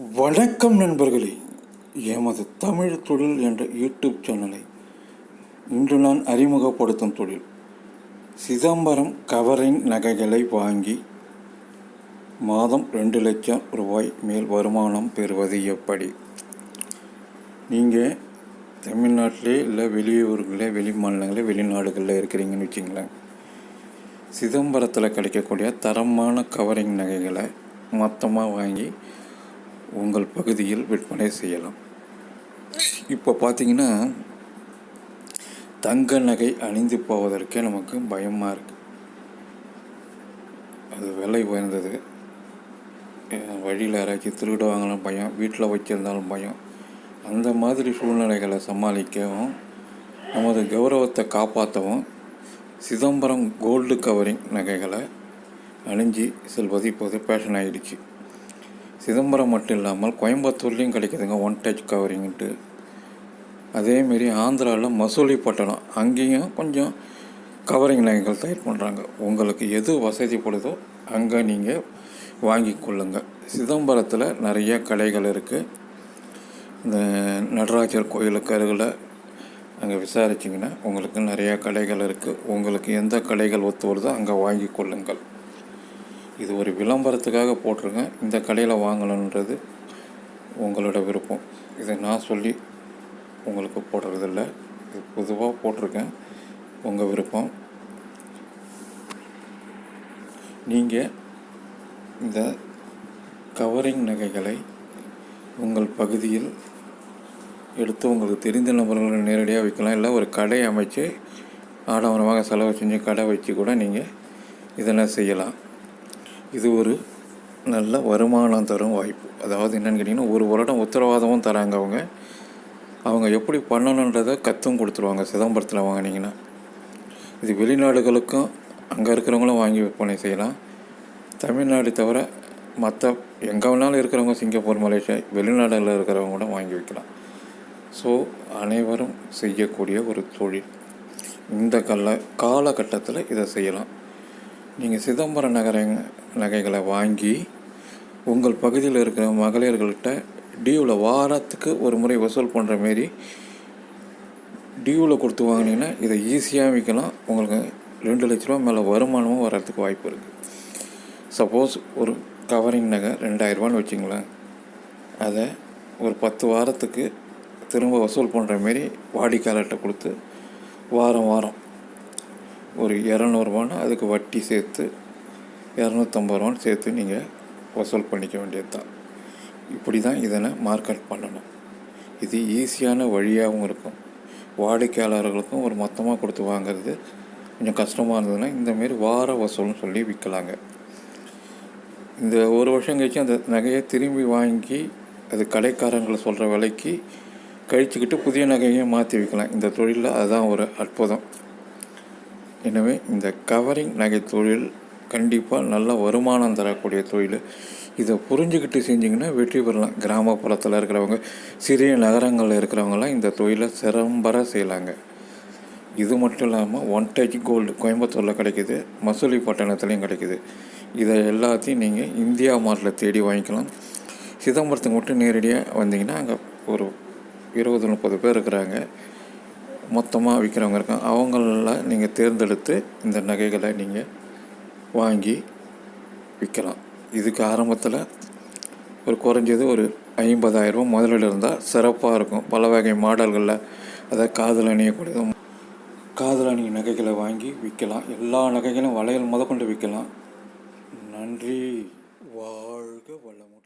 வணக்கம் நண்பர்களே. எமது தமிழ் தொழில் என்ற யூடியூப் சேனலை இன்று நான் அறிமுகப்படுத்தும் தொழில். சிதம்பரம் கவரிங் நகைகளை வாங்கி மாதம் ரெண்டு லட்சம் ரூபாய் மேல் வருமானம் பெறுவது எப்படி? நீங்கள் தமிழ்நாட்டிலே இல்லை வெளியூர்களில் வெளி மாநிலங்களில் வெளிநாடுகளில் இருக்கிறீங்கன்னு வச்சிங்களேன். சிதம்பரத்தில் கிடைக்கக்கூடிய தரமான கவரிங் நகைகளை மொத்தமாக வாங்கி உங்கள் பகுதியில் விற்பனை செய்யலாம். இப்போ பார்த்தீங்கன்னா தங்க நகை அணிந்து போவதற்கே நமக்கு பயமாக இருக்குது அது விலை உயர்ந்தது. வழியில் இறக்கி திருடுவாங்களும் பயம் வீட்டில் வச்சிருந்தாலும் பயம். அந்த மாதிரி சூழ்நிலைகளை சமாளிக்கவும் நமது கௌரவத்தை காப்பாற்றவும் சிதம்பரம் கோல்டு கவரிங் நகைகளை அணிஞ்சு செல்வது இப்போது ஃபேஷன் ஆகிடுச்சு சிதம்பரம் மட்டும் இல்லாமல் கோயம்புத்தூர்லேயும் கிடைக்குதுங்க ஒன் டச் கவரிங்ட்டு அதேமாரி ஆந்திராவில் மசூலிப்பட்டினம் அங்கேயும் கொஞ்சம் கவரிங் நகைகள் தயார் பண்ணுறாங்க உங்களுக்கு எது வசதிப்படுதோ அங்கே நீங்கள் வாங்கி கொள்ளுங்கள் சிதம்பரத்தில் நிறைய கடைகள் இருக்குது இந்த நடராஜர் கோயிலுக்கு அருகில் அங்கே விசாரிச்சிங்கன்னா உங்களுக்கு நிறையா கடைகள் இருக்குது உங்களுக்கு எந்த கடைகள் ஒத்து வருதோ அங்கே வாங்கி கொள்ளுங்கள். இது ஒரு விளம்பரத்துக்காக போட்டிருக்கேன். இந்த கடையில் வாங்கணுன்றது உங்களோட விருப்பம். இதை நான் சொல்லி உங்களுக்கு போடுறதில்ல. இது பொதுவாக போட்டிருக்கேன். உங்கள் விருப்பம். நீங்கள் இந்த கவரிங் நகைகளை உங்கள் பகுதியில் எடுத்து உங்களுக்கு தெரிந்த நபர்களை நேரடியாக விற்கலாம். இல்லை ஒரு கடை அமைச்சு ஆடம்பரமாக செலவு செஞ்சு கடை வச்சு கூட நீங்கள் இதெல்லாம் செய்யலாம். இது ஒரு நல்ல வருமானம் தரும் வாய்ப்பு. அதாவது என்னென்னு கேட்டிங்கன்னா ஒரு வருடம் உத்தரவாதமும் தராங்க அவங்க. அவங்க எப்படி பண்ணணுன்றதை கற்றும் கொடுத்துருவாங்க. சிதம்பரத்தில் வாங்கினீங்கன்னா. இது வெளிநாடுகளுக்கும் அங்கே இருக்கிறவங்களும் வாங்கி விற்பனை செய்யலாம். தமிழ்நாடு தவிர மற்ற எங்கே வேணாலும் இருக்கிறவங்க சிங்கப்பூர் மலேசியா வெளிநாடுகளில் இருக்கிறவங்க கூட வாங்கி வைக்கலாம் ஸோ அனைவரும் செய்யக்கூடிய ஒரு தொழில். இந்த கால காலகட்டத்தில் இதை செய்யலாம். நீங்கள் சிதம்பரம் நகர நகைகளை வாங்கி உங்கள் பகுதியில் இருக்கிற மகளிர்கள்கிட்ட டியூவில் வாரத்துக்கு ஒரு முறை வசூல் பண்ணுற மாரி டியூவில் கொடுத்து வாங்கினீங்கன்னா இதை ஈஸியாக விற்கலாம். உங்களுக்கு ரெண்டு லட்ச ரூபா மேலே வருமானமும் வர்றதுக்கு வாய்ப்பு இருக்குது சப்போஸ் ஒரு கவரிங் நகை ரெண்டாயிரரூபான்னு வச்சுங்களேன். அதை ஒரு பத்து வாரத்துக்கு திரும்ப வசூல் பண்ணுற மாரி வாடிக்கையாளர்கிட்ட கொடுத்து வாரம் வாரம் ஒரு இரநூறுவான்னு அதுக்கு வட்டி சேர்த்து இரநூத்தம்பது ரூபான்னு சேர்த்து நீங்கள் வசூல் பண்ணிக்க வேண்டியது தான் இப்படி தான் இதனை மார்க்கெட் பண்ணணும். இது ஈஸியான வழியாகவும் இருக்கும். வாடிக்கையாளர்களுக்கும் ஒரு மொத்தமாக கொடுத்து வாங்குறது கொஞ்சம் கஷ்டமாக இருந்ததுன்னா இந்தமாரி வார வசூல்னு சொல்லி விற்கலாங்க இந்த ஒரு வருஷம் கழிச்சு அந்த நகையை திரும்பி வாங்கி அது கடைக்காரங்களை சொல்கிற விலைக்கு கழிச்சுக்கிட்டு புதிய நகையை மாற்றி விற்கலாம் இந்த தொழிலில் அதுதான் ஒரு அற்புதம். எனவே இந்த கவரிங் நகை தொழில் கண்டிப்பாக நல்ல வருமானம் தரக்கூடிய தொழில். இதை புரிஞ்சுக்கிட்டு செஞ்சிங்கன்னா வெற்றி பெறலாம். கிராமப்புறத்தில் இருக்கிறவங்க சிறிய நகரங்களில் இருக்கிறவங்கலாம் இந்த தொழிலை சிறம்பர செய்யலாங்க. இது மட்டும் இல்லாமல் ஒன் டச் கோல்டு கோயம்புத்தூரில் கிடைக்குது மசூலிப்பட்டினத்துலேயும் கிடைக்கிது. இதை எல்லாத்தையும் நீங்கள் இந்தியா மார்ட்டில் தேடி வாங்கிக்கலாம். சிதம்பரத்துக்கு மட்டும் நேரடியாக வந்தீங்கன்னா அங்கே ஒரு இருபது முப்பது பேர் இருக்கிறாங்க. மொத்தமாக விற்கிறவங்க இருக்காங்க. அவங்கள நீங்கள் தேர்ந்தெடுத்து இந்த நகைகளை நீங்கள் வாங்கி விற்கலாம் இதுக்கு ஆரம்பத்தில் ஒரு குறைஞ்சது ஒரு ஐம்பதாயிரம் முதலீடு இருந்தால் சிறப்பாக இருக்கும். பல வகை மாடல்களில் அதாவது காதல் அணியக்கூடிய காதல் அணி நகைகளை வாங்கி விற்கலாம் எல்லா நகைகளும் வளையல் முதற்கொண்டு விற்கலாம் நன்றி. வாழ்க வளமுடன்.